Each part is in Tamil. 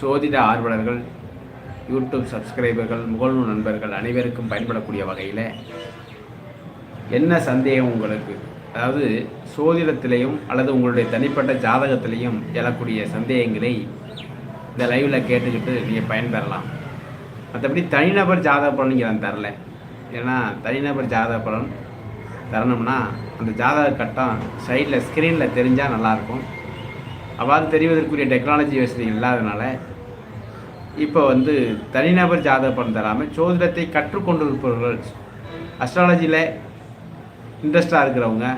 சோதிட ஆர்வலர்கள் யூடியூப் சப்ஸ்கிரைபர்கள் முகநூல் நண்பர்கள் அனைவருக்கும் பயன்படக்கூடிய வகையில் என்ன சந்தேகம் உங்களுக்கு? அதாவது சோதிடத்திலையும் அல்லது உங்களுடைய தனிப்பட்ட ஜாதகத்திலையும் எழக்கூடிய சந்தேகங்களை இந்த லைவில் கேட்டுக்கிட்டு நீங்கள் பயன்பெறலாம். மற்றபடி தனிநபர் ஜாதக பலன் இங்கே நான் தரல. ஏன்னா தனிநபர் ஜாதக பலன் தரணும்னா அந்த ஜாதக கட்டம் சைடில் ஸ்க்ரீனில் தெரிஞ்சால் நல்லாயிருக்கும் அவ்வாறு தெரிவதற்குரிய டெக்னாலஜி வசதிகள் இல்லாதனால இப்போ வந்து தனிநபர் ஜாதக பலன் தராமல் சோதிடத்தை கற்றுக்கொண்டிருப்பவர்கள் அஸ்ட்ராலஜியில் இன்ட்ரெஸ்டாக இருக்கிறவங்க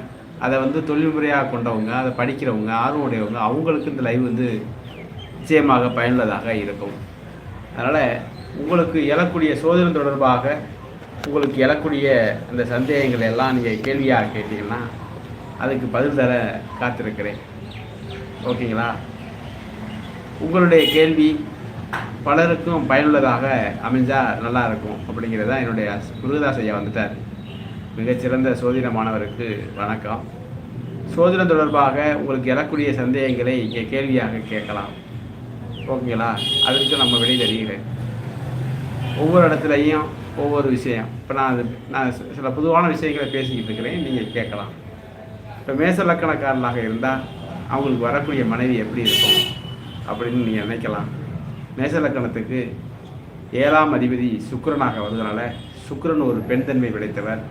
அதை வந்து தொழில்முறையாக கொண்டவங்க அதை படிக்கிறவங்க ஆர்வம் உடையவங்க அவங்களுக்கு இந்த லைவ் வந்து நிச்சயமாக பயனுள்ளதாக இருக்கும். அதனால் உங்களுக்கு எழக்கூடிய சோதனை தொடர்பாக உங்களுக்கு எழக்கூடிய அந்த சந்தேகங்கள் எல்லாம் நீங்கள் கேள்வியாக கேட்டீங்கன்னா அதுக்கு பதில் தர காத்திருக்கிறேன். ஓகேங்களா? உங்களுடைய கேள்வி பலருக்கும் பயனுள்ளதாக அமைஞ்சால் நல்லா இருக்கும் அப்படிங்கிறது தான் என்னுடைய முருகதாஸ் ஐயா வந்துட்டார். மிகச்சிறந்த சோதிட மாணவருக்கு வணக்கம். சோதிடம் தொடர்பாக உங்களுக்கு எழக்கூடிய சந்தேகங்களை இங்கே கேள்வியாக கேட்கலாம். ஓகேங்களா? அதற்கு நம்ம வெளியே தருகிறேன். ஒவ்வொரு இடத்துலையும் ஒவ்வொரு விஷயம். இப்போ நான் அது நான் சில பொதுவான விஷயங்களை பேசிக்கிட்டு இருக்கிறேன். நீங்கள் கேட்கலாம். இப்போ மேச லக்கணக்காரனாக இருந்தால் அவங்களுக்கு வரக்கூடிய மனைவி எப்படி இருக்கும் அப்படின்னு நீங்கள் நினைக்கலாம். மேசலக்கணத்துக்கு ஏழாம் அதிபதி சுக்கரனாக வருவதனால சுக்கரன் ஒரு பெண் தன்மை படைத்தவர்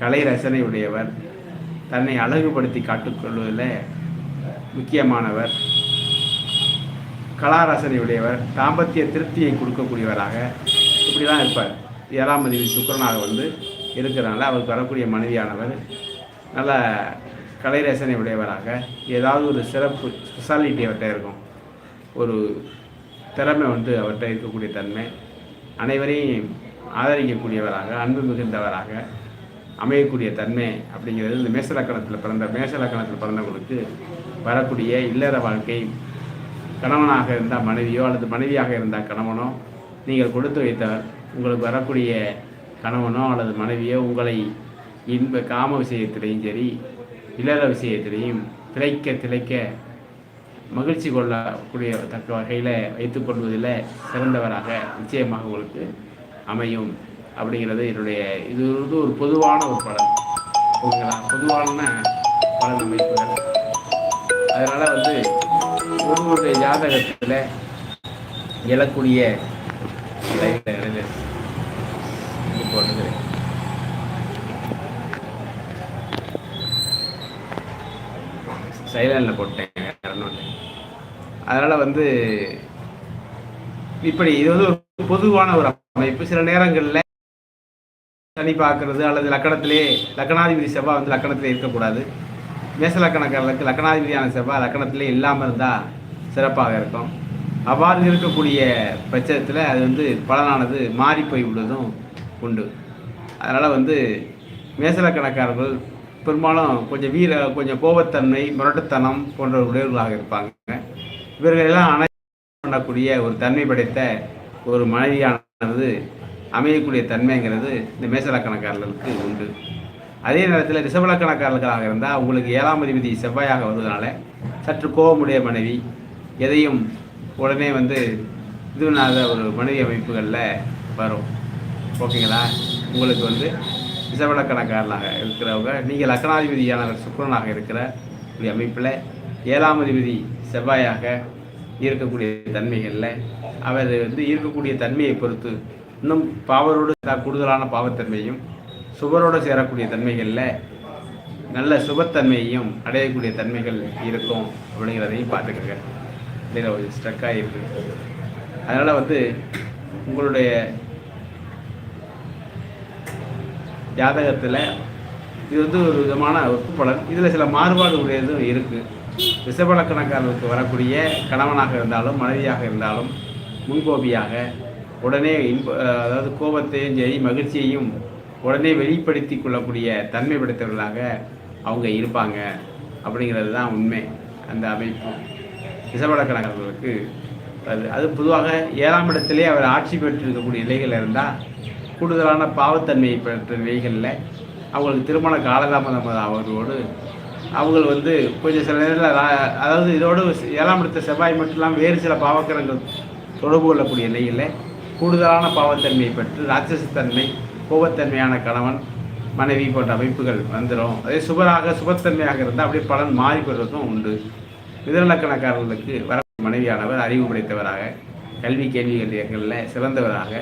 கலை ரசனை உடையவர் தன்னை அழகுபடுத்தி காட்டுக்கொள்வதில் முக்கியமானவர் கலாரசனை உடையவர் தாம்பத்திய திருப்தியை கொடுக்கக்கூடியவராக இப்படி தான் இருப்பார். ஏழாம் அதிபதி சுக்கரனாக வந்து இருக்கிறனால அவருக்கு வரக்கூடிய மனைவியானவர் நல்ல கலை ரசனை உடையவராக ஏதாவது ஒரு சிறப்பு ஸ்பெஷாலிட்டி அவர்கிட்ட இருக்கும். ஒரு திறமை வந்து அவர்கிட்ட இருக்கக்கூடிய தன்மை. அனைவரையும் ஆதரிக்கக்கூடியவராக அன்பு மிகுந்தவராக அமையக்கூடிய தன்மை அப்படிங்கிறது இந்த மேசலக்கணத்தில் பிறந்த மேசலக்கணத்தில் பிறந்தவங்களுக்கு வரக்கூடிய இல்லற வாழ்க்கை. கணவனாக இருந்தால் மனைவியோ அல்லது மனைவியாக இருந்தால் கணவனோ நீங்கள் கொடுத்து வைத்தவர் உங்களுக்கு வரக்கூடிய கணவனோ அல்லது மனைவியோ உங்களை இன்ப காம விஷயத்திலையும் சரி இல்லற விஷயத்திலையும் திளைக்க திளைக்க மகிழ்ச்சி கொள்ளக்கூடிய தக்க வகையில் வைத்துக்கொள்வதில் சிறந்தவராக நிச்சயமாக உங்களுக்கு அமையும் அப்படிங்கிறது என்னுடைய இது வந்து ஒரு பொதுவான ஒரு படம் ஓகேங்களா? பொதுவான பலன் அமைப்புகள். அதனால் வந்து ஒருவருடைய ஜாதகத்தில் எழக்கூடிய லைஃப்ல போட்டுக்கிறேன். சைலண்டில் போட்டேன் இரநூறு அதனால் வந்து இப்படி இது வந்து ஒரு பொதுவான ஒரு அமைப்பு. சில நேரங்களில் சனி பார்க்கறது அல்லது லக்கணத்திலே லக்கணாதிபதி செவ்வாய் வந்து லக்கணத்திலே இருக்கக்கூடாது. மேச லக்கணக்காரர்களுக்கு லக்கணாதிபதியான செவ்வாய் லக்கணத்திலே இல்லாமல் இருந்தால் சிறப்பாக இருக்கும். அவ்வாறு இருக்கக்கூடிய பட்சத்தில் அது வந்து பலனானது மாறி போய் விடுவதும் உண்டு. அதனால் வந்து மேசலக்கணக்காரர்கள் பெரும்பாலும் கொஞ்சம் வீர கொஞ்சம் கோபத்தன்மை முரட்டுத்தனம் போன்ற உடையவர்களாக இருப்பாங்க. இவர்களெல்லாம் அனை பண்ணக்கூடிய ஒரு தன்மை படைத்த ஒரு மனைவியானது அமையக்கூடிய தன்மைங்கிறது இந்த மேசலக்கணக்காரர்களுக்கு உண்டு. அதே நேரத்தில் ரிசவலக்கணக்காரர்களாக இருந்தால் அவங்களுக்கு ஏழாம் அதிபதி செவ்வாயாக வருவதனால சற்று கோபமுடைய மனைவி எதையும் உடனே வந்து இதுனாத ஒரு மனைவி அமைப்புகளில் வரும். ஓகேங்களா? உங்களுக்கு வந்து ரிஷபலக்கணக்காரனாக இருக்கிறவங்க. நீங்கள் லக்கணாதிபதியான சுக்கரனாக இருக்கிற கூடிய அமைப்பில் ஏழாம் அதிபதி செவ்வாயாக இருக்கக்கூடிய தன்மைகளில் அவர் வந்து இருக்கக்கூடிய தன்மையை பொறுத்து இன்னும் பாவரோடு கூடுதலான பாவத்தன்மையும் சுவரோடு சேரக்கூடிய தன்மைகளில் நல்ல சுபத்தன்மையையும் அடையக்கூடிய தன்மைகள் இருக்கும் அப்படிங்கிறதையும் பார்த்துக்கங்க. இதில் ஒரு ஸ்ட்ரக்காக இருக்குது அதனால் வந்து உங்களுடைய ஜாதகத்தில் இது வந்து ஒரு விதமான ஒப்பு பலன் இதில் சில மாறுபாடு உடையதும் இருக்குது விசபலக்கணக்காரர்களுக்கு வரக்கூடிய கணவனாக இருந்தாலும் மனைவியாக இருந்தாலும் முன்கோபியாக உடனே இன்ப அதாவது கோபத்தையும் சரி மகிழ்ச்சியையும் உடனே வெளிப்படுத்தி கொள்ளக்கூடிய தன்மை படைத்தவர்களாக அவங்க இருப்பாங்க. அப்படிங்கிறது தான் உண்மை. அந்த அமைப்பு. ரிஷபலக்கணக்காரர்களுக்கு அது அது பொதுவாக ஏழாம் இடத்திலே அவர் ஆட்சி பெற்றிருக்கக்கூடிய நிலைகள் இருந்தால் கூடுதலான பாவத்தன்மையை பெற்ற நிலைகளில் அவங்களுக்கு திருமண காலதாமதம் அவர்களோடு. அவங்கள் வந்து கொஞ்சம் சில நேரத்தில் அதாவது இதோடு ஏழாம் இடத்த செவ்வாய் மட்டும் இல்லாமல் வேறு சில பாவக்கரங்கள் தொடர்பு கொள்ளக்கூடிய நிலையில் கூடுதலான பாவத்தன்மையை பெற்று ராட்சசத்தன்மை கோபத்தன்மையான கணவன் மனைவி போன்ற அமைப்புகள் வந்துடும் அதே சுபராக சுபத்தன்மையாக இருந்தால் அப்படியே பலன் மாறி பெறுவதும் உண்டு. மிதநலக்கணக்காரர்களுக்கு வர மனைவியானவர் அறிவு படைத்தவராக கல்வி கேள்விகளில் சிறந்தவராக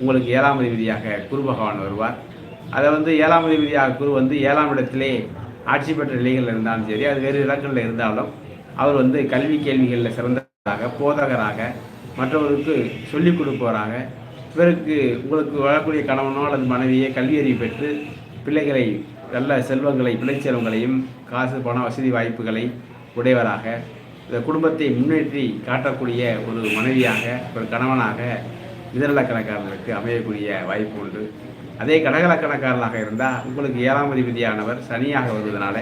உங்களுக்கு ஏழாம் அதிபதியாக குரு பகவான் வருவார். அதை வந்து ஏழாம் அதிபதியாக குரு வந்து ஏழாம் இடத்திலே ஆட்சி பெற்ற நிலைகளில் இருந்தாலும் சரி அது வேறு இடங்களில் இருந்தாலும் அவர் வந்து கல்வி கேள்விகளில் சிறந்தவராக போதகராக மற்றவருக்கு சொல்லிக் கொடுப்பவராக இவருக்கு உங்களுக்கு வரக்கூடிய கணவனோ அல்லது மனைவியை கல்வியறிவு பெற்று பிள்ளைகளை நல்ல செல்வங்களை பிள்ளைச்செல்வங்களையும் காசு பண வசதி வாய்ப்புகளை உடையவராக இந்த குடும்பத்தை முன்னேற்றி காட்டக்கூடிய ஒரு மனைவியாக ஒரு கணவனாக இதரலக்கணக்காரர்களுக்கு அமையக்கூடிய வாய்ப்பு உண்டு. அதே கடகலக்கணக்காரனாக இருந்தால் உங்களுக்கு ஏழாம் அதிபதியானவர் சனியாக வருவதனால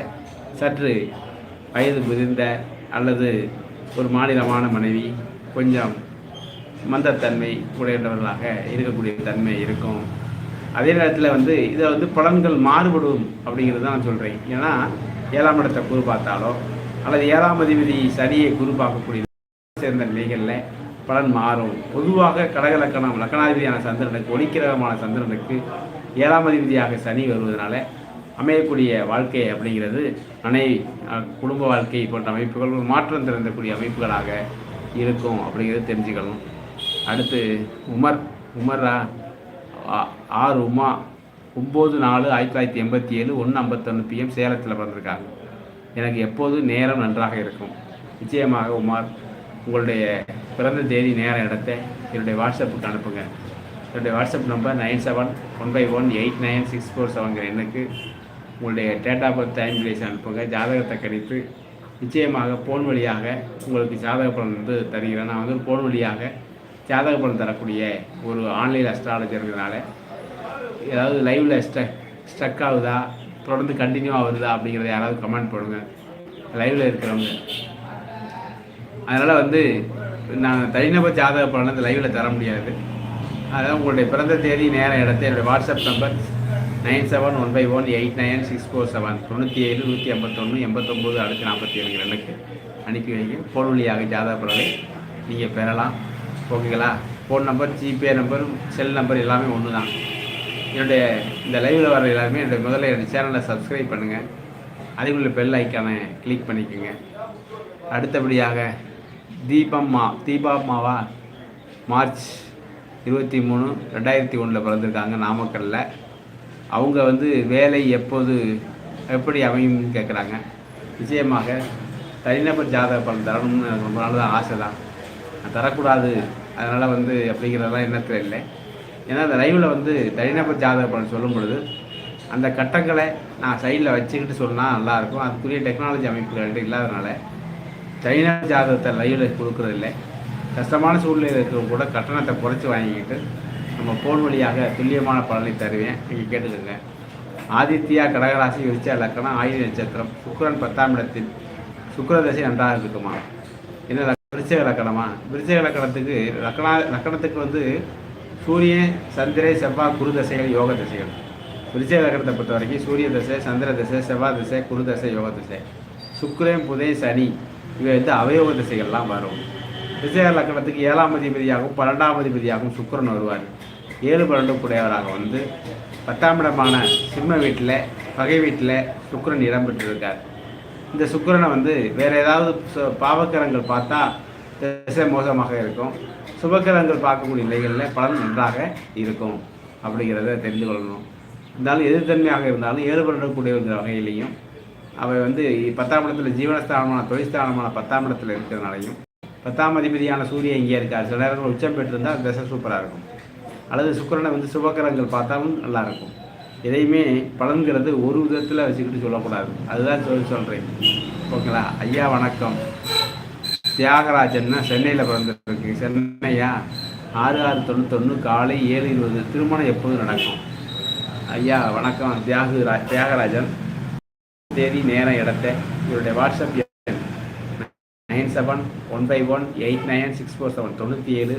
சற்று வயது முதிர்ந்த அல்லது ஒரு மாநிலமான மனைவி கொஞ்சம் மந்தத்தன்மை உடையவர்களாக இருக்கக்கூடிய தன்மை இருக்கும். அதே நேரத்தில் வந்து இதை வந்து பலன்கள் மாறுபடும் அப்படிங்கிறது தான் நான் சொல்கிறேன் ஏன்னா ஏழாம் இடத்தை குரு பார்த்தாலோ அல்லது ஏழாம் அதிபதி சனியை குறு பார்க்கக்கூடிய சேர்ந்த நிலைகளில் பலன் மாறும். பொதுவாக கடகலக்கணம் லக்கணாதிபதியான சந்திரனுக்கு ஒளிக்கிரகமான சந்திரனுக்கு ஏழாம் அதிபதியாக சனி வருவதனால அமையக்கூடிய வாழ்க்கை அப்படிங்கிறது அனை குடும்ப வாழ்க்கை போன்ற அமைப்புகள் ஒரு மாற்றம் திறந்தக்கூடிய அமைப்புகளாக இருக்கும் அப்படிங்கிறது தெரிஞ்சுக்கணும். அடுத்து உமர் உமரா ஆ- ஆறு உமா ஒம்பது நாலு ஆயிரத்தி தொள்ளாயிரத்தி எண்பத்தி ஏழு ஒன்று ஐம்பத்தொன்று பிஎம் சேலத்தில் பிறந்திருக்காங்க. எனக்கு எப்போதும் நேரம் நன்றாக இருக்கும். நிச்சயமாக உமார் உங்களுடைய பிறந்த தேதி நேர இடத்தை என்னுடைய வாட்ஸ்அப்புக்கு அனுப்புங்க. என்னுடைய WhatsApp number nine seven one five one eight nine six four செவன்கிற எண்ணுக்கு உங்களுடைய date of birth time place அனுப்புங்க. ஜாதகத்தை கணித்து நிச்சயமாக ஃபோன் வழியாக உங்களுக்கு ஜாதக பலன் வந்து தருகிறேன். நான் வந்து ஃபோன் வழியாக ஜாதக பலன் தரக்கூடிய ஒரு ஆன்லைன் அஸ்ட்ராலஜர்னால ஏதாவது லைவில் ஸ்ட்ரக் ஸ்ட்ரக் ஆகுதா? தொடர்ந்து கண்டினியூ ஆகுதா அப்படிங்கிறத யாராவது கமெண்ட் பண்ணுங்கள் லைவில் இருக்கிறவங்க அதனால் வந்து நான் தனிநபர் ஜாதக பலனை அந்த லைவில் தர முடியாது. அதான் உங்களுடைய பிறந்த தேதி நேரம் இடத்த என்னுடைய WhatsApp number nine seven one five one eight nine six four seven தொண்ணூற்றி ஏழு நூற்றி ஐம்பத்தொன்று எண்பத்தொம்போது அடுத்து நாற்பத்தி ஏழு எனக்கு அனுப்பி வைங்க ஃபோன் வழியாக ஜாதக பலனை நீங்கள் பெறலாம். ஓகேங்களா phone number GPay number cell number எல்லாமே ஒன்று தான் என்னுடைய இந்த லைவில் வர எல்லாருமே என்னுடைய முதல்ல என்னுடைய சேனலை சப்ஸ்கிரைப் பண்ணுங்கள் அதுக்குள்ள பெல் ஐக்கானை கிளிக் பண்ணிக்கோங்க. அடுத்தபடியாக தீபம்மா தீபாம்மாவா? மார்ச் இருபத்தி மூணு ரெண்டாயிரத்தி ஒன்றில் பிறந்திருக்காங்க நாமக்கல்லில் அவங்க வந்து வேலை எப்போது எப்படி அமையும்னு கேட்குறாங்க நிச்சயமாக தனிநபர் ஜாதக பலன் தரணும்னு எனக்கு ரொம்ப நாள் தான் ஆசை தான் நான் தரக்கூடாது அதனால் வந்து அப்படிங்கிறதெல்லாம் எண்ணத்தில் இல்லை. ஏன்னா அந்த லைவில் வந்து தனிநபர் ஜாதக பலன் சொல்லும் பொழுது அந்த கட்டங்களை நான் சைடில் வச்சுக்கிட்டு சொன்னால் நல்லாயிருக்கும் அதுக்குரிய டெக்னாலஜி அமைப்புகள் இல்லாதனால தனிநபர் ஜாதகத்தை லைவில் கொடுக்குறதில்ல. கஷ்டமான சூழ்நிலையில் இருக்கிறவங்க கூட கட்டணத்தை குறைச்சி வாங்கிக்கிட்டு நம்ம ஃபோன் வழியாக துல்லியமான பலனை தருவேன். நீங்கள் கேட்டுக்கோங்க. ஆதித்யா கடகராசி விருச்ச லக்கணம் ஆயுத நட்சத்திரம். சுக்கரன் பத்தாம் இடத்தில் சுக்கிர தசை நன்றாக இருக்குமா? என்ன விருச்சக லக்கணமா? விருச்சக லக்கணத்துக்கு லக்கணா லக்கணத்துக்கு வந்து சூரியன் சந்திரை செவ்வாய் குரு தசைகள் யோக தசைகள். விருச்சக லக்கணத்தை பொறுத்த வரைக்கும் சூரிய தசை சந்திர தசை செவ்வாய் தசை குரு தசை யோக தசை. சுக்கரன் புதை சனி. இவை வந்து அவயோக திசைகள்லாம் வரும். விஜய லக்கணத்துக்கு ஏழாம் அதிபதியாகவும் பன்னெண்டாம் அதிபதியாகவும் சுக்கரன் வருவார். ஏழு பன்னெண்டு வந்து பத்தாம் இடமான சிம்ம வீட்டில் பகை வீட்டில் சுக்கரன் இடம் பெற்றிருக்கார். இந்த சுக்கரனை வந்து வேறு ஏதாவது சு- பார்த்தா திசை மோசமாக இருக்கும். சுபக்கரங்கள் பார்க்கக்கூடிய நிலைகளில் பலன் நன்றாக இருக்கும். அப்படிங்கிறத தெரிந்து கொள்ளணும். இருந்தாலும் எதிர்த்தன்மையாக இருந்தாலும் ஏழு ஏழுபடக்கூடியங்கிற வகையிலையும் அவர் வந்து பத்தாம் இடத்துல ஜீவனஸ்தானமான தொழில்ஸ்தானமான பத்தாம் இடத்துல இருக்கிறதுனாலையும் பத்தாம் அதிபதியான சூரியன் இங்கே இருக்கார். சில நேரங்கள் உச்சம் பெற்றிருந்தால் திசை சூப்பராக இருக்கும். அல்லது சுக்கிரனை வந்து சுபக்கரங்கள் பார்த்தாலும் நல்லாயிருக்கும் எதையுமே பலன்கிறது ஒரு விதத்தில் வச்சுக்கிட்டு சொல்லக்கூடாது. அதுதான் சொல்லி சொல்கிறேன் ஓகேங்களா? ஐயா வணக்கம். தியாகராஜன்னா சென்னையில் பிறந்திருக்கு. சென்னையா? ஆறு ஆறு தொண்ணூத்தொன்று காலை ஏழு இருபது. திருமணம் எப்போதும் நடக்கும்? ஐயா வணக்கம். தியாகு ரா தியாகராஜன். தேதி நேர இடத்தை இவருடைய வாட்ஸ்அப் எண் nine seven one five one eight nine six four seven தொண்ணூற்றி ஏழு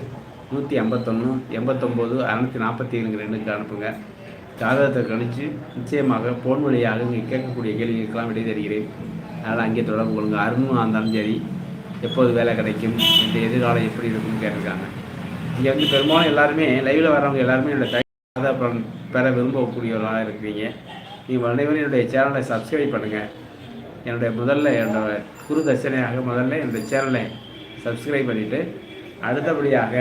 நூற்றி ஐம்பத்தொன்று எண்பத்தொம்போது அறநூற்றி நாற்பத்தி ஏழுங்கிற எண்ணுக்கு அனுப்புங்க. ஜாதகத்தை கணிச்சு நிச்சயமாக ஃபோன் வழியாக நீங்கள் கேட்கக்கூடிய கேள்விகளுக்கெல்லாம் விடை தருகிறேன். அதனால் அங்கே தொடர்பு கொள்ளுங்கள் அருணும் இருந்தாலும் சரி எப்போது வேலை கிடைக்கும் இந்த எதிர்காலம் எப்படி இருக்கும்னு கேட்டிருக்காங்க. இங்கே வந்து பெரும்பாலும் எல்லாருமே லைவில் வரவங்க எல்லாருமே என்னோடய தகவல் பெற விரும்பக்கூடியவர்களாக இருக்கிறீங்க. நீங்கள் அனைவரும் என்னுடைய சேனலை சப்ஸ்கிரைப் பண்ணுங்கள் என்னுடைய முதல்ல என்னோட குரு தர்சனையாக முதல்ல என்னுடைய சேனலை சப்ஸ்கிரைப் பண்ணிவிட்டு அடுத்தபடியாக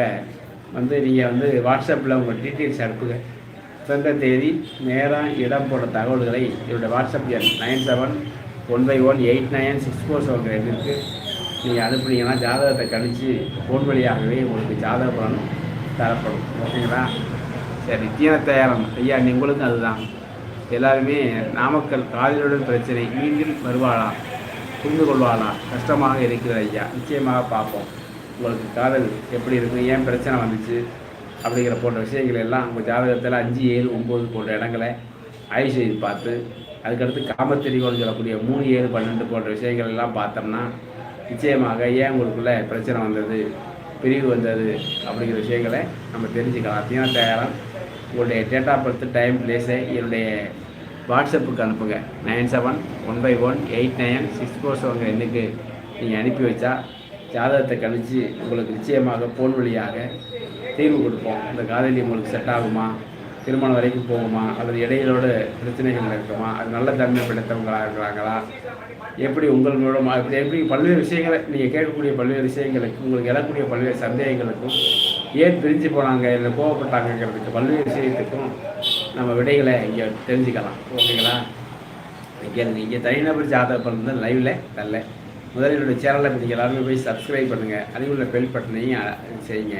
வந்து நீங்கள் வந்து வாட்ஸ்அப்பில் உங்கள் டீட்டெயில்ஸ் அனுப்புங்க. பிறந்த தேதி நேரம் இடம் போன்ற தகவல்களை என்னுடைய வாட்ஸ்அப் எண் nine seven one five one eight nine six four seven ரெண்டுக்கு நீங்கள் அனுப்புனீங்கன்னா ஜாதகத்தை கணிச்சு ஃபோன் வழியாகவே உங்களுக்கு ஜாதக பலன் தரப்படும். ஓகேங்களா? சரி தீன தயாரம். ஐயா நீங்களுக்கும் அதுதான். எல்லாருமே நாமக்கல் காதலுடன் பிரச்சனை மீண்டும் வருவாளா? புரிந்து கொள்வாளா? கஷ்டமாக இருக்கிறது ஐயா. நிச்சயமாக பார்ப்போம். உங்களுக்கு காதல் எப்படி இருக்கும் ஏன் பிரச்சனை வந்துச்சு? அப்படிங்கிற போன்ற விஷயங்கள் எல்லாம் உங்கள் ஜாதகத்தில் அஞ்சு ஏழு ஒம்பது போன்ற இடங்களை ஆய்வு செய்து பார்த்து அதுக்கடுத்து காமத்தெரிகோன்னு சொல்லக்கூடிய மூணு ஏழு பன்னெண்டு போன்ற விஷயங்கள் எல்லாம் பார்த்தோம்னா நிச்சயமாக ஏன் உங்களுக்குள்ளே பிரச்சனை வந்தது? பிரிவு வந்தது? அப்படிங்கிற விஷயங்களை நம்ம தெரிஞ்சுக்கலாம். தீன தயாரம் உங்களுடைய டேட் ஆஃப் பர்த் டைம் பிளேஸை என்னுடைய வாட்ஸ்அப்புக்கு அனுப்புங்க. Nine seven one five one eight nine six four seven எண்ணுக்கு நீங்கள் அனுப்பி வச்சா ஜாதகத்தை கணிச்சு உங்களுக்கு நிச்சயமாக போன் வழியாக தீர்வு கொடுப்போம். இந்த காதலி உங்களுக்கு செட் ஆகுமா? திருமணம் வரைக்கும் போகுமா? அல்லது இடையிலோட பிரச்சனைகள் இருக்குமா அது நல்ல தன்மை படைத்தவங்களாக இருக்கிறாங்களா? எப்படி உங்கள் மூலமாக எப்படி பல்வேறு விஷயங்களை நீங்கள் கேட்கக்கூடிய பல்வேறு விஷயங்களுக்கு உங்களுக்கு எழக்கூடிய பல்வேறு சந்தேகங்களுக்கும் ஏன் பிரிஞ்சு போனாங்க இல்லை கோவப்பட்டாங்கங்கிறதுக்கு பல்வேறு விஷயத்துக்கும் நம்ம விடைகளை இங்கே தெரிஞ்சுக்கலாம். ஓகேங்களா? இங்கே இங்கே தனிநபர் ஜாதக பலன் லைவில் தரல. முதல்ல என்னுடைய சேனலை நீங்கள் எல்லாருமே போய் சப்ஸ்கிரைப் பண்ணுங்கள் அறிவுள்ள பெல் பட்டனையும் செய்யுங்க.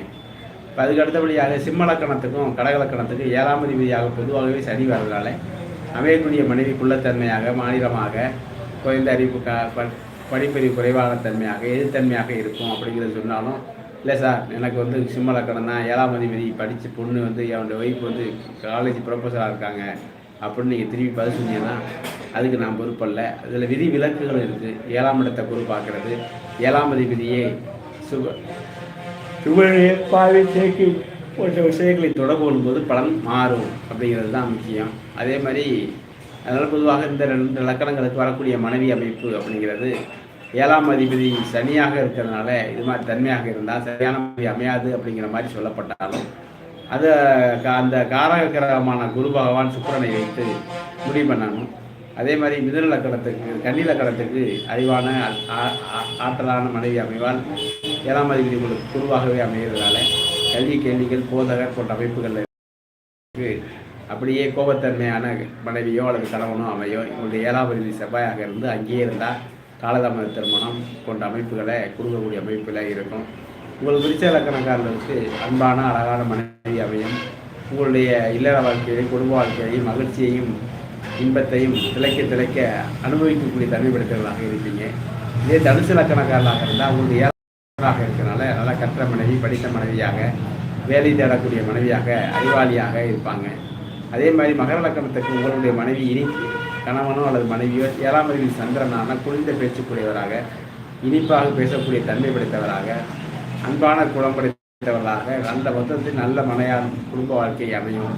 இப்போ அதுக்கு அடுத்தபடியாக சிம்மலக்கணத்துக்கும் கடகலக்கணத்துக்கும் ஏழாம் அதிபதியாக பொதுவாகவே சனி வரதுனால அமையக்கூடிய மனைவி குள்ளத்தன்மையாக மாநிலமாக குறைந்த அறிவு க ப- படிப்பறிவு குறைவான தன்மையாக எதிர்த்தன்மையாக இருக்கும் அப்படிங்கிறது சொன்னாலும் இல்லை சார் எனக்கு வந்து சிம்ம லக்கணம் தான் ஏழாம் அதிபதி படித்த பொண்ணு வந்து என்னோடய ஒய்ஃப் வந்து காலேஜ் ப்ரொஃபஸராக இருக்காங்க. அப்படின்னு நீங்கள் திரும்பி பதில் சொன்னீங்கன்னா அதுக்கு நான் பொறுப்பல்ல அதில் விதி விலக்குகள் இருக்குது ஏழாம் இடத்தை பொறுப்பாக்குறது ஏழாம் அதிபதியே சுக சுவழைய பாவி தேக்கி போன்ற விஷயங்களை தொடர்பு கொள்ளும்போது பலன் மாறும் அப்படிங்கிறது தான் முக்கியம். அதே மாதிரி அதனால் பொதுவாக இந்த ரெண்டு லக்கணங்களுக்கு வரக்கூடிய மனைவி அமைப்பு அப்படிங்கிறது ஏழாம் அதிபதி சனியாக இருக்கிறதுனால இது மாதிரி தன்மையாக இருந்தால் சரியான மாதிரி அமையாது அப்படிங்கிற மாதிரி சொல்லப்பட்டாலும் அது அந்த காரக கிரகமான குரு பகவான் சுக்கரனை வைத்து முடிவு பண்ணணும். அதே மாதிரி மிதுன லக்கணத்துக்கு அறிவான ஆ- ஆ- ஆற்றலான மனைவி அமைவால் ஏழாம் அதிபதி உங்களுக்கு குருவாகவே அமைகிறதுனால கல்வி கேள்விகள் போதகர் போன்ற அமைப்புகளில் அப்படியே கோபத்தன்மையான மனைவியோ அல்லது கணவனோ அமையோ இவங்களுடைய ஏழாம் அதிபதி செவ்வாயாக இருந்து அங்கேயே இருந்தால் காலதாமத திருமணம் போன்ற அமைப்புகளை கொடுக்கக்கூடிய அமைப்பில் இருக்கும். உங்கள் பிடிச்ச இலக்கணக்காரர்களுக்கு அன்பான அழகான மனைவி அமையும். உங்களுடைய இல்லற வாழ்க்கையையும் குடும்ப வாழ்க்கையையும் மகிழ்ச்சியையும் இன்பத்தையும் திளைக்க திளைக்க அனுபவிக்கக்கூடிய தன்மை இருப்பீங்க. இதே தனுசு இலக்கணக்காரர்களாக இருந்தால் உங்களுடைய ஏழாக இருக்கிறனால நல்லா கற்ற மனைவி படித்த மனைவியாக வேலை தேடக்கூடிய மனைவியாக அறிவாளியாக இருப்பாங்க. அதே மாதிரி மகர இலக்கணத்துக்கு உங்களுடைய மனைவி இனிப்பு. கணவனோ அல்லது மனைவியோ ஏழாம் அறிவி சந்திரனான குளிர்ந்த பேச்சுக்குரியவராக இனிப்பாக பேசக்கூடிய தன்மை படைத்தவராக அன்பான குளம் படைத்தவர்களாக அந்த மொத்தத்தில் நல்ல மனையார் குடும்ப வாழ்க்கை அமையும்.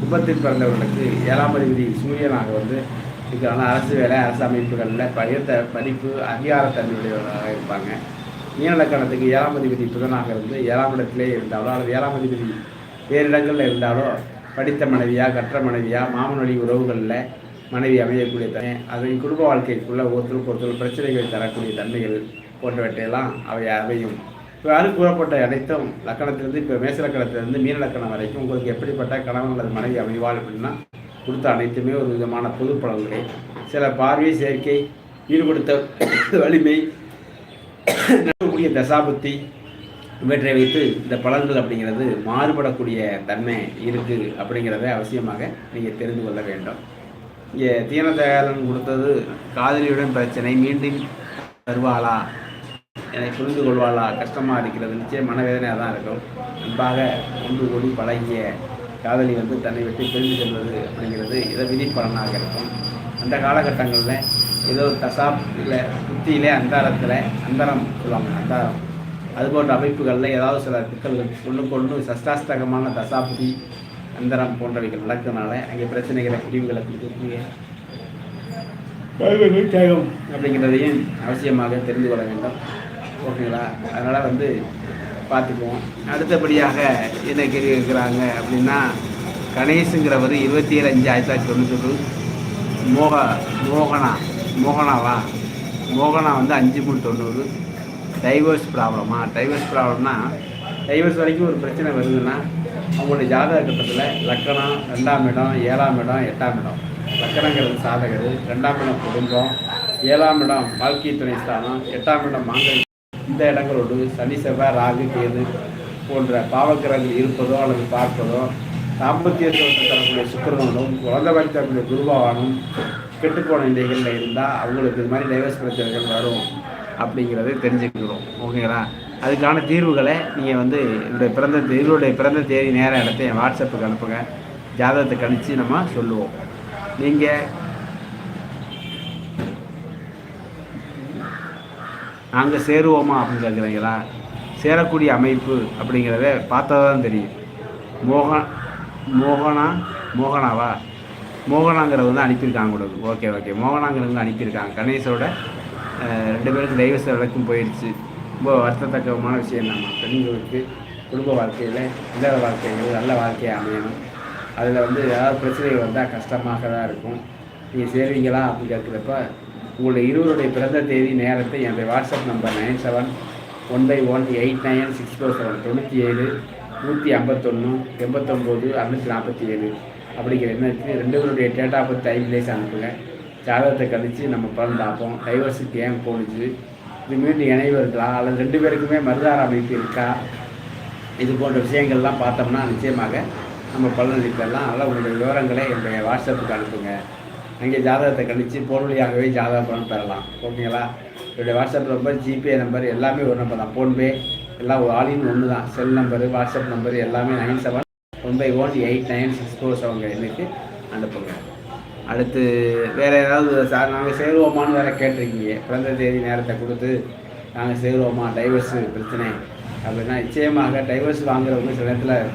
கும்பத்தில் பிறந்தவர்களுக்கு ஏழாம் அதிபதி சூரியனாக வந்து இதுக்கான அரசு வேலை அரசு அமைப்புகளில் படித்த படிப்பு அதிகாரத்தன்மையுடையவர்களாக இருப்பாங்க. மீனலக்கணத்துக்கு ஏழாம் அதிபதி புதனாக இருந்து ஏழாம் இடத்திலே இருந்தாலோ அல்லது ஏழாம் அதிபதி வேறு இடங்களில் இருந்தாலோ படித்த மனைவியாக கற்ற மனைவியாக மாமன் வழி உறவுகளில் மனைவி அமையக்கூடிய தன்மை அதன் குடும்ப வாழ்க்கைக்குள்ளே ஒருத்தருக்கு ஒருத்தர் பிரச்சனைகள் தரக்கூடிய தன்மைகள் போன்றவற்றையெல்லாம் அவை அமையும் இப்போ கூறப்பட்ட அனைத்தும் லக்கணத்திலிருந்து இப்போ மேச லக்கணத்திலிருந்து மீன லக்கணம் வரைக்கும் உங்களுக்கு எப்படிப்பட்ட கணவன் அல்லது மனைவி அமைவாள் அப்படின்னா கொடுத்த அனைத்துமே ஒரு விதமான பொது பலன்களே. சில பார்வை சேர்க்கை ஈடுபடுத்த வலிமை நடக்கக்கூடிய தசாபுத்தி இவற்றை வைத்து இந்த பலன்கள் அப்படிங்கிறது மாறுபடக்கூடிய தன்மை இருக்குது அப்படிங்கிறத அவசியமாக நீங்கள் தெரிந்து கொள்ள வேண்டும். தீனதயாளன் கொடுத்தது காதலியுடன் பிரச்சனை மீண்டும் வருவாளா? என்னை புரிந்து கொள்வாளா? கஷ்டமாக இருக்கிறது. நிச்சயம் மனவேதனையாக தான் இருக்கும். அன்பாக ஒன்று கூடி பழகிய காதலி வந்து தன்னை விட்டு பிரிந்து செல்வது அப்படிங்கிறது இதை விதிப்பலனாக இருக்கும். அந்த காலகட்டங்களில் ஏதோ தசாப்தியில் சுத்தியிலே புத்தியிலே அந்தாரத்தில் அந்தரம் சொல்லுவாங்க அந்தாரம். அது போன்ற அமைப்புகளில் ஏதாவது சில சிக்கல்கள் கொண்டு கொண்டு சஷ்டாஷ்டகமான தசாப்தி அந்தரம் போன்றவைகள் நடக்கிறதுனால அங்கே பிரச்சனைகளை பிரிவுகளை கொடுக்கக்கூடிய அப்படிங்கிறதையும் அவசியமாக தெரிந்து கொள்ள வேண்டும். ஓகேங்களா? அதனால் வந்து பார்த்துக்குவோம். அடுத்தபடியாக என்ன கேள்வி இருக்கிறாங்க அப்படின்னா கணேஷுங்கிறவர் இருபத்தி ஏழு அஞ்சு ஆயிரத்தி தொள்ளாயிரத்தி தொண்ணூத்தொன்று மோக மோகனா மோகனாவா? மோகனா வந்து அஞ்சு மூணு தொண்ணூறு. டைவர்ஸ் ப்ராப்ளமா? டைவர்ஸ் ப்ராப்ளம்னா டைவர்ஸ் வரைக்கும் ஒரு பிரச்சனை வருதுன்னா அவங்களுடைய ஜாதக கட்டத்தில் லக்கணம் ரெண்டாம் இடம் ஏழாம் இடம் எட்டாம் இடம். லக்கணங்கிறது சாதகர் ரெண்டாம் இடம் குடும்பம் ஏழாம் இடம் வாழ்க்கை துணை ஸ்தானம் எட்டாம் இடம் மாங்கல் இந்த இடங்களோடு சனி செவ்வாய் ராகு கேது போன்ற பாவக்கிரகங்கள் இருப்பதோ அல்லது பார்ப்பதோ தாம்பத்திய தரக்கூடிய சுக்கரனும் குழந்தை வழி தரக்கூடிய குருபவானும் கெட்டுப்போன நிலைகளில் இருந்தால் அவங்களுக்கு இது மாதிரி டைவர்ஸ் பிரச்சனைகள் வரும் அப்படிங்கிறத தெரிஞ்சுக்கிறோம் ஓகேங்களா? அதுக்கான தீர்வுகளை நீங்கள் வந்து என்னுடைய பிறந்த இவருடைய பிறந்த தேதி நேர இடத்த என் வாட்ஸ்அப்புக்கு அனுப்புங்க. ஜாதகத்தை கணித்து நம்ம சொல்லுவோம். நீங்கள் நாங்கள் சேருவோமா அப்படின்னு கேட்குறீங்களா சேரக்கூடிய அமைப்பு அப்படிங்கிறத பார்த்தா தான் தெரியும். மோகன் மோகனா மோகனாவா? மோகனாங்கிறது வந்து அனுப்பியிருக்காங்க உங்களுக்கு ஓகே ஓகே. மோகனாங்கிறது வந்து அனுப்பியிருக்காங்க கணேசோட ரெண்டு பேருக்கு தெய்வ வழக்கும் போயிடுச்சு. ரொம்ப வருத்தத்தக்கமான விஷயம் நம்ம பெண்களுக்கு குடும்ப வாழ்க்கையில் இல்லற வாழ்க்கைகள் நல்ல வாழ்க்கையை அமையணும். அதில் வந்து ஏதாவது பிரச்சனைகள் வந்தால் கஷ்டமாக தான் இருக்கும். நீங்கள் சேருவீங்களா அப்படின்னு கேட்குறப்ப உங்களுடைய இருவருடைய பிறந்த தேதி நேரத்தை என்னுடைய WhatsApp number nine seven one five one eight nine six four seven தொண்ணூற்றி ஏழு நூற்றி ஐம்பத்தொன்று எண்பத்தொம்போது அறுநூற்றி நாற்பத்தி ஏழு அப்படிங்கிற எண்ணத்துக்கு ரெண்டு பேருடைய date of birth time place அனுப்புங்க. ஜாதகத்தை கழித்து நம்ம பலன் பார்ப்போம். டைவர்ஸுக்கு ஏன் போணுச்சு. இது மீண்டும் இணைவு அல்லது ரெண்டு பேருக்குமே மருதார அமைப்பு இருக்கா? இது போன்ற விஷயங்கள்லாம் பார்த்தோம்னா நிச்சயமாக நம்ம பலனளிப்பெல்லாம் அதனால் உங்களுடைய விவரங்களை என்னுடைய வாட்ஸ்அப்புக்கு அனுப்புங்க. அங்கே ஜாதகத்தை கழித்து போன் வழியாகவே ஜாதக பலன் பெறலாம். ஓகேங்களா? என்னுடைய வாட்ஸ்அப் நம்பர் ஜிபே நம்பர் எல்லாமே ஒரு நம்பர் தான். ஃபோன்பே எல்லாம் ஒரு ஆளின் ஒன்று தான். செல் நம்பரு வாட்ஸ்அப் நம்பர் எல்லாமே nine seven one five one eight nine six four seven எனக்கு அனுப்புங்க. அடுத்து வேறு ஏதாவது சார் நாங்கள் சேருவோமான்னு வேறு கேட்டிருக்கீங்க. பிறந்த தேதி நேரத்தை கொடுத்து நாங்கள் சேருவோமா? டைவர்ஸு பிரச்சனை. அப்படின்னா நிச்சயமாக டைவர்ஸ் வாங்குறவங்க சில நேரத்தில்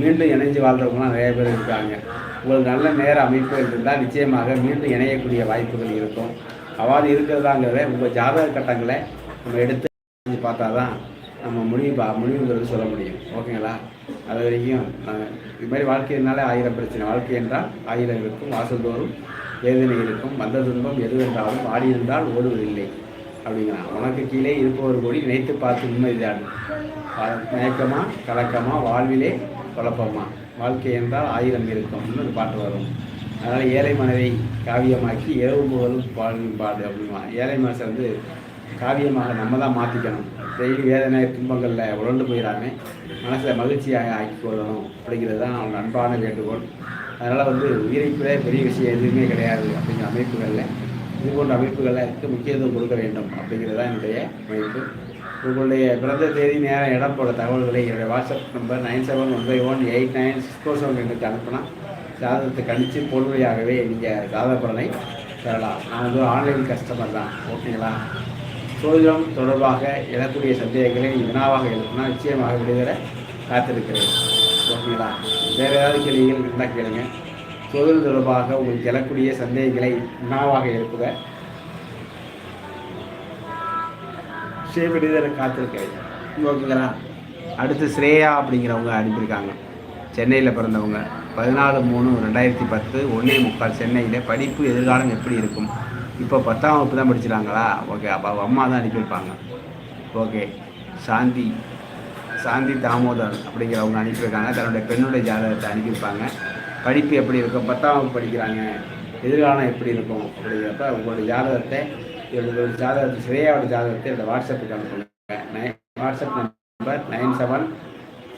மீண்டும் இணைஞ்சு வாழ்கிறவங்களாம் நிறைய பேர் இருக்காங்க. உங்களுக்கு நல்ல நேர அமைப்புகள் இருந்தால் நிச்சயமாக மீண்டும் இணையக்கூடிய வாய்ப்புகள் இருக்கும். அவ்வாறு இருக்கிறதாங்கிறத உங்கள் ஜாதக கட்டங்களை நம்ம எடுத்து பார்த்தா தான் நம்ம முடிவு பா முடிவுங்கிறது சொல்ல முடியும். ஓகேங்களா? அது வரைக்கும் நாங்கள் இது மாதிரி வாழ்க்கையினாலே ஆயிரம் பிரச்சனை. வாழ்க்கை என்றால் ஆயிரம் இருக்கும் வாசல்தோறும் வேதனை இருக்கும் வந்த துன்பம் எது என்றாலும் ஆடி இருந்தால் ஓடுவதில்லை அப்படிங்கிறான் உனக்கு கீழே இருப்பவர் கூடி நினைத்து பார்த்து நிம்மதிதான் மயக்கமா கலக்கமா வாழ்விலே குழப்பமா. வாழ்க்கை என்றால் ஆயிரம் இருக்கும் ஒரு பாட்டு வரும். அதனால் ஏழை மனதை காவியமாக்கி இரவு முகலும் பாடும் பாடு அப்படிமா ஏழை மனசை வந்து காவியமாக நம்ம தான் மாற்றிக்கணும் டெய்லி வேதனை துன்பங்களில் உழண்டு போயிடாம மனசில் மகிழ்ச்சியாக ஆக்கி கொள்ளணும் அப்படிங்கிறது தான் அவங்க அன்பான வேண்டுகோள். அதனால் வந்து உயிரைக்குள்ளே பெரிய விஷயம் எதுவுமே கிடையாது அப்படிங்கிற அமைப்புகளில். இது போன்ற அமைப்புகளுக்கு முக்கியத்துவம் கொடுக்க வேண்டும் அப்படிங்கிறது தான் என்னுடைய அமைப்பு. உங்களுடைய பிறந்த தேதி நேரம் இடம் போல தகவல்களை என்னுடைய WhatsApp number nine seven one five one eight nine six four seven எங்களுக்கு அனுப்பினா ஜாதகத்தை கணிச்சு பொருளையாகவே நீங்கள் ஜாதக பலனை பெறலாம். நான் வந்து ஆன்லைன் கஸ்டமர் தான். ஓகேங்களா? சோதிடம் தொடர்பாக எழக்கூடிய சந்தேகங்களை வினாவாக எழுப்பினா நிச்சயமாக விடுதலை காத்திருக்கிறேன் ஓகேங்களா? வேறு ஏதாவது கேள்விகள் இருந்தால் கேளுங்க. சோதனை தொடர்பாக உங்களுக்கு எழக்கூடிய சந்தேகங்களை வினாவாக எழுப்புக. விடுதலை காத்திருக்கிறேன். ஓகேங்களா? அடுத்து ஸ்ரேயா அப்படிங்கிறவங்க அனுப்பியிருக்காங்க. சென்னையில் பிறந்தவங்க. பதினாலு மூணு ரெண்டாயிரத்தி பத்து ஒன்றே முக்கால் சென்னையில் படிப்பு எதிர்காலம் எப்படி இருக்கும்? இப்போ பத்தாம் வகுப்பு தான் படிச்சிடாங்களா ஓகே அப்போ அவங்க அம்மா தான் அனுப்பி வைப்பாங்க. ஓகே சாந்தி சாந்தி தாமோதர் அப்படிங்கிறவங்க அனுப்பியிருக்காங்க தன்னுடைய பெண்ணுடைய ஜாதகத்தை அனுப்பியிருப்பாங்க படிப்பு எப்படி இருக்கும்? பத்தாம் வகுப்பு படிக்கிறாங்க. எதிர்காலம் எப்படி இருக்கும்? அப்படிங்கிறப்ப உங்களுடைய ஜாதகத்தை என்னுடைய ஜாதகத்தை ஸ்ரேயாவோட ஜாதகத்தை என்னோட வாட்ஸ்அப்புக்கு அனுப்புங்க. Nine WhatsApp number nine seven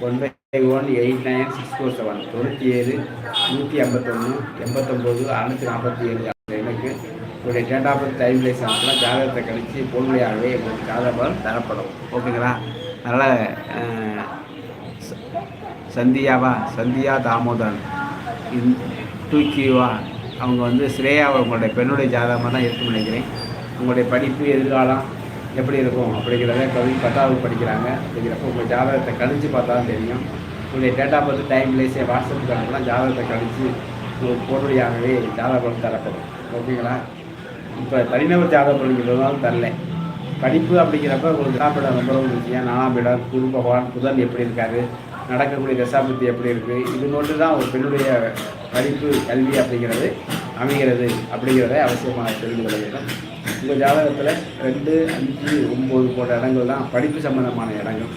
one five one eight nine six four seven. தொண்ணூற்றி ஏழு நூற்றி ஐம்பத்தொன்று எண்பத்தொம்போது அறுநூற்றி நாற்பத்தி ஏழு. எனக்கு உங்களுடைய date of birth time place அனுப்பினா ஜாதகத்தை கழித்து பொருளையாகவே உங்களுக்கு ஜாதக பலன் தரப்படும். ஓகேங்களா? அதனால் சந்தியாவா? சந்தியா தாமோதரன். இன் டூக்கியூவா அவங்க வந்து ஸ்ரேயாவை உங்களுடைய பெண்ணுடைய ஜாதகமாக தான் இருக்கும்னு நினைக்கிறேன். உங்களுடைய படிப்பு எதிர்காலம் எப்படி இருக்கும் அப்படிங்கிறத கவி பத்தாவது படிக்கிறாங்க. அப்படிங்கிறப்ப உங்கள் ஜாதகத்தை கழித்து பார்த்தா தான் தெரியும். உங்களுடைய டேட் ஆஃப் பர்த் டைம் பிளேஸே வாட்ஸ்அப் அனுப்பினா ஜாதகத்தை கழித்து உங்களுக்கு பொருளையாகவே ஜாதகம் தரப்படும். ஓகேங்களா? இப்போ தனிநபர் ஜாதக பலன் தரல. படிப்பு அப்படிங்கிறப்ப உங்களுக்கு தசாபிடம் ரொம்ப ரொம்ப முக்கியம் நாலாம் இடம் குரு பகவான் புதன் எப்படி இருக்காரு நடக்கக்கூடிய தசாபத்தி எப்படி இருக்குது இது நோட்டு தான் ஒரு பெண்ணுடைய படிப்பு கல்வி அப்படிங்கிறது அமைகிறது அப்படிங்கிறத அவசியமாக தெரிந்து கொள்ள வேண்டும். உங்கள் ஜாதகத்தில் ரெண்டு அஞ்சு ஒம்பது போன்ற இடங்கள் தான் படிப்பு சம்பந்தமான இடங்கள்.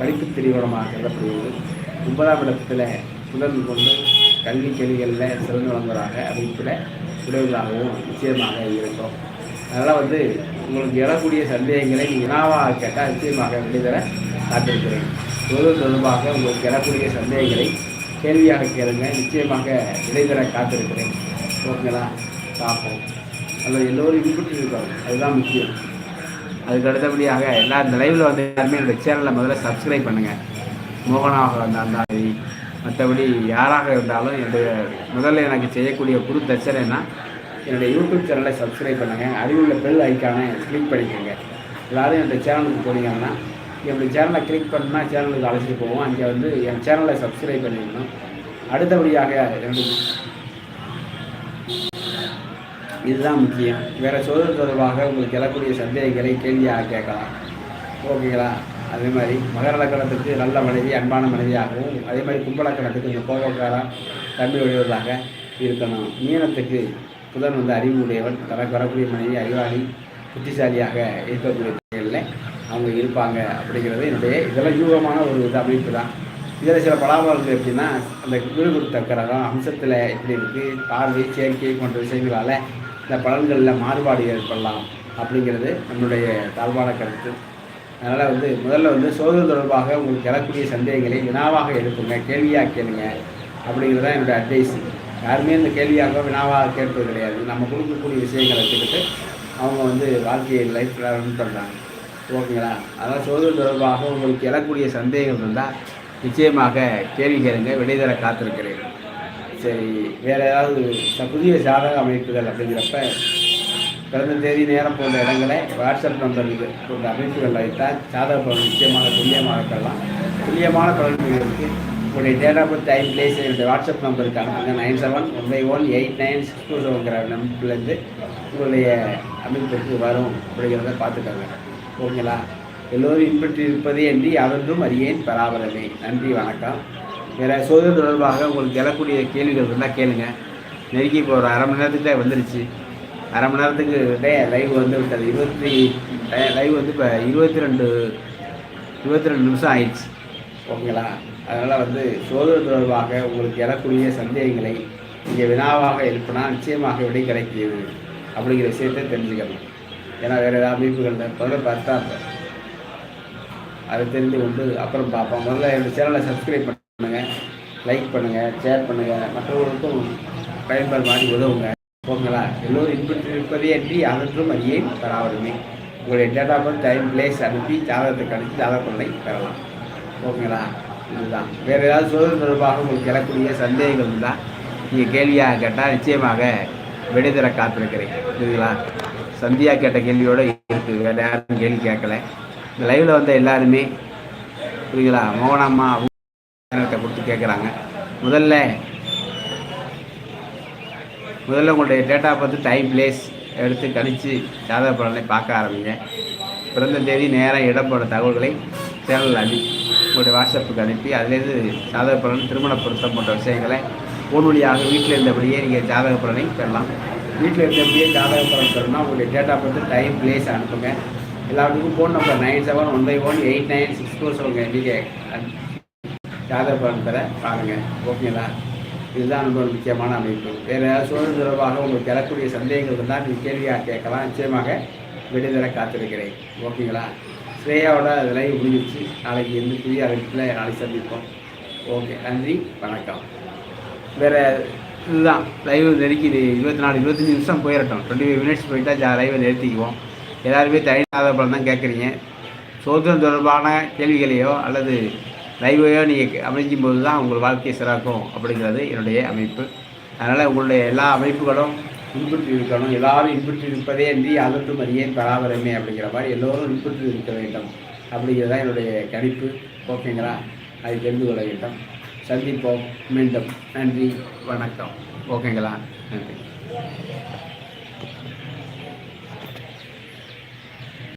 படிப்பு திரிவடமாக கருதப்படுகிறது. ஒன்பதாம் இடத்துல புதன் கொண்டு கல்வி கேள்விகளில் சிறந்து வழங்குவதாக அறிவிப்பில் உடையவர்களாகவும் நிச்சயமாக இருக்கும் அதனால் வந்து உங்களுக்கு எழக்கூடிய சந்தேகங்களை வினாவாக கேட்டால் நிச்சயமாக விடுதலை காத்திருக்கிறேன் தொழில் தொடர்பாக உங்களுக்கு எழக்கூடிய சந்தேகங்களை கேள்வியாக கேளுங்க நிச்சயமாக விடைதர காத்திருக்கிறேன் ஓகேங்களா பார்ப்போம் அதில் எல்லோரும் இன்புட்டு இருக்கோம் அதுதான் முக்கியம் அதுக்கு அடுத்தபடியாக எல்லா இந்த லைவில் வந்து எல்லாருமே என்னோடய சேனலை முதல்ல சப்ஸ்கிரைப் பண்ணுங்கள் மோகனாக இருந்தாலும் மற்றபடி யாராக இருந்தாலும் என்னுடைய முதல்ல எனக்கு செய்யக்கூடிய குரு தச்சனைனா என்னுடைய யூடியூப் சேனலை சப்ஸ்கிரைப் பண்ணுங்கள் அறிவுள்ள பெல் ஐக்கானை கிளிக் பண்ணிக்கோங்க. எல்லோரும் என்னுடைய சேனலுக்கு போனீங்கன்னா என்னுடைய சேனலை கிளிக் பண்ணால் சேனலுக்கு அழைச்சிட்டு போவோம். அங்கே வந்து என் சேனலை சப்ஸ்கிரைப் பண்ணிக்கணும் அடுத்தபடியாக என்னுடைய இதுதான் முக்கியம். வேறு சோதனை தொடர்பாக உங்களுக்கு எழக்கூடிய சந்தேகங்களை கேள்வியாக கேட்கலாம். ஓகேங்களா? அதே மாதிரி மகர லக்கணத்துக்கு நல்ல மனைவி அன்பான மனைவியாகவும் அதே மாதிரி கும்பலக்கணத்துக்கு இந்த கோபக்காரம் தம்பி உடையவர்களாக இருக்கணும். மீனத்துக்கு புதன் வந்து அறிவு உடையவன் தனக்கு வரக்கூடிய மனைவி அறிவாளி புத்திசாலியாக இருக்கக்கூடிய செயலில் அவங்க இருப்பாங்க அப்படிங்கிறது என்னுடைய இதெல்லாம் யூகமான ஒரு இது அமைப்பு தான் இதில் சில பலாபலங்கள் எப்படின்னா அந்த வீடு தக்கரகம் அம்சத்தில் எப்படி இருக்குது பார்வை சேர்க்கை போன்ற விஷயங்களால் இந்த பலன்களில் மாறுபாடு ஏற்படலாம் அப்படிங்கிறது நம்மளுடைய தாழ்வான கருத்து. அதனால் வந்து முதல்ல வந்து சோதனை தொடர்பாக உங்களுக்கு எழக்கூடிய சந்தேகங்களை வினாவாக எடுக்குங்க கேள்வியாக கேளுங்க அப்படிங்கிறது தான் என்னுடைய அட்வைஸ் யாருமே இந்த கேள்வியாக வினாவாக கேட்பது கிடையாது. நம்ம கொடுக்கக்கூடிய விஷயங்களை எடுத்துக்கிட்டு அவங்க வந்து வாழ்க்கையை லைஃப்பில் ரன் பண்ணுறாங்க ஓகேங்களா? அதனால் சோதனை தொடர்பாக உங்களுக்கு எழக்கூடிய சந்தேகம் இருந்தால் நிச்சயமாக கேள்வி கேளுங்க விடைதர காத்திருக்கிறேன். சரி வேறு ஏதாவது புதிய ஜாதக அமைப்புகள் அப்படிங்கிறப்ப பிறந்த தேதி நேரம் போன்ற இடங்களை வாட்ஸ்அப் நம்பருக்கு போன்ற அமைப்புகள் வைத்தால் சாதக பலன் நிச்சயமாக துல்லியமாக இருக்கலாம். துல்லியமான பலன்களுக்கு உங்களுடைய date of birth time place என்னுடைய வாட்ஸ்அப் நம்பருக்கு அனுப்புங்க. Nine seven one five one eight nine six two செவன்கிற நம்பர்லேருந்து உங்களுடைய அமைப்பிற்கு வரும். அப்படிங்கிறத பார்த்துக்கோங்க. ஓகேங்களா? எல்லோரும் இன்பற்றி இருப்பதே என்று யாதொன்றும் அறியேன் பராபரமே. நன்றி வணக்கம். வேறு சோதனை தொடர்பாக உங்களுக்கு எழக்கூடிய கேள்விகள் இருந்தால் கேளுங்கள் நெருக்கி இப்போ ஒரு அரை மணி நேரத்துக்கிட்ட வந்துருச்சு. அரை மணி நேரத்துக்கு லைவ் வந்து விட்டது. இருபத்தி லைவ் வந்து இப்போ இருபத்தி ரெண்டு இருபத்தி ரெண்டு நிமிஷம் ஆயிடுச்சு. ஓகேங்களா? அதனால் வந்து சோதனை தொடர்பாக உங்களுக்கு எழக்கூடிய சந்தேகங்களை இங்கே வினாவாக எழுப்பினா நிச்சயமாக விடை கிடைக்கிது அப்படிங்கிற விஷயத்தை தெரிஞ்சுக்கணும். ஏன்னா வேறு ஏதாவது அமைப்புகளில் முதல்ல பார்த்தா அதை தெரிந்து கொண்டு அப்புறம் பார்ப்போம். முதல்ல என்னோடய சேனலை சப்ஸ்கிரைப் பண்ணுங்கள் லைக் பண்ணுங்கள் ஷேர் பண்ணுங்கள் மற்றவர்களுக்கும் பயன்பாடு மாதிரி உதவுங்க. போங்களா எல்லோரும் இன்புற்று அன்றி அதன்றும் அறியே பெறாவதுமே உங்களுடைய date of birth time place அனுப்பி ஜாதகத்தை கணித்து ஜாதக பெறலாம் ஓகேங்களா இதுதான் வேறு ஏதாவது சோதனை தொடர்பாக உங்களுக்கு எழக்கூடிய சந்தேகங்கள் இருந்தால் நீங்கள் கேள்வியாக கேட்டால் நிச்சயமாக விடைதர காத்திருக்கிறேன் இதுங்களா சந்தியா கேட்ட கேள்வியோடு இருக்குது வேறு யாரும் கேள்வி கேட்கல இந்த லைவில் வந்த எல்லாருமே புரியுங்களா மோகனம்மா நேரத்தை கொடுத்து கேட்குறாங்க முதல்ல முதல்ல உங்களுடைய டேட்டா பார்த்து டைம் பிளேஸ் எடுத்து கணித்து ஜாதக பலனை பார்க்க ஆரம்பிங்க. பிறந்த தேதி நேரம் இடம்போட தகவல்களை சேனல் அனுப்பி உங்களுடைய வாட்ஸ்அப்புக்கு அனுப்பி அதிலேருந்து ஜாதக பலன் திருமண பொருத்தம் போன்ற விஷயங்களை ஃபோன் வழியாக வீட்டில் இருந்தபடியே நீங்கள் ஜாதக பலனை பெறலாம். வீட்டில் இருந்தபடியே ஜாதக பலன் பெறணும்னா உங்களுடைய டேட்டா பார்த்து டைம் பிளேஸ் அனுப்புங்க. எல்லாத்துக்கும் phone number nine seven one five one eight nine six four seven நீங்கள் ஜாதக பலன் பெற பாருங்கள் ஓகேங்களா இதுதான் ரொம்ப முக்கியமான அமைப்பு. வேறு ஏதாவது சூழல் தொடர்பாக உங்களுக்கு எழக்கூடிய சந்தேகங்கள் இருந்தால் நீங்கள் கேள்வியாக கேட்கலாம். நிச்சயமாக விடுதலை காத்திருக்கிறேன். ஓகேங்களா? ஸ்ரேயாவோட லைவ் முடிஞ்சிச்சு நாளைக்கு எந்த புதிய அமைப்பில் நாளைக்கு சந்திப்போம். ஓகே நன்றி வணக்கம். வேறு இதுதான். லைவ் நெருக்கி இருபத்தி நாலு இருபத்தஞ்சி நிமிஷம் போயிடட்டும் டுவெண்ட்டி ஃபைவ் மினிட்ஸ் போயிட்டால் ஜா லைவை நிறுத்திக்குவோம். எல்லாருமே தனி ஆதாரப்படம் தான் கேட்குறீங்க சோதனை தொடர்பான கேள்விகளையோ அல்லது லைவையோ நீங்கள் அமைக்கும் போது தான் உங்கள் வாழ்க்கையை சிறக்கும் அப்படிங்கிறது என்னுடைய அமைப்பு. அதனால் உங்களுடைய எல்லா அமைப்புகளும் இன்புற்று இருக்கணும் எல்லாரும் இன்புற்று இருப்பதே அன்றி அதற்கும் அறியேன் பராபரமே அப்படிங்கிற மாதிரி எல்லோரும் இன்புற்று இருக்க வேண்டும் அப்படிங்கிறது தான் என்னுடைய கணிப்பு. ஓகேங்களா? அதை தெரிந்து கொள்ள வேண்டும். சந்திப்போம். மீண்டும். நன்றி. வணக்கம். ஓகேங்களா? நன்றி.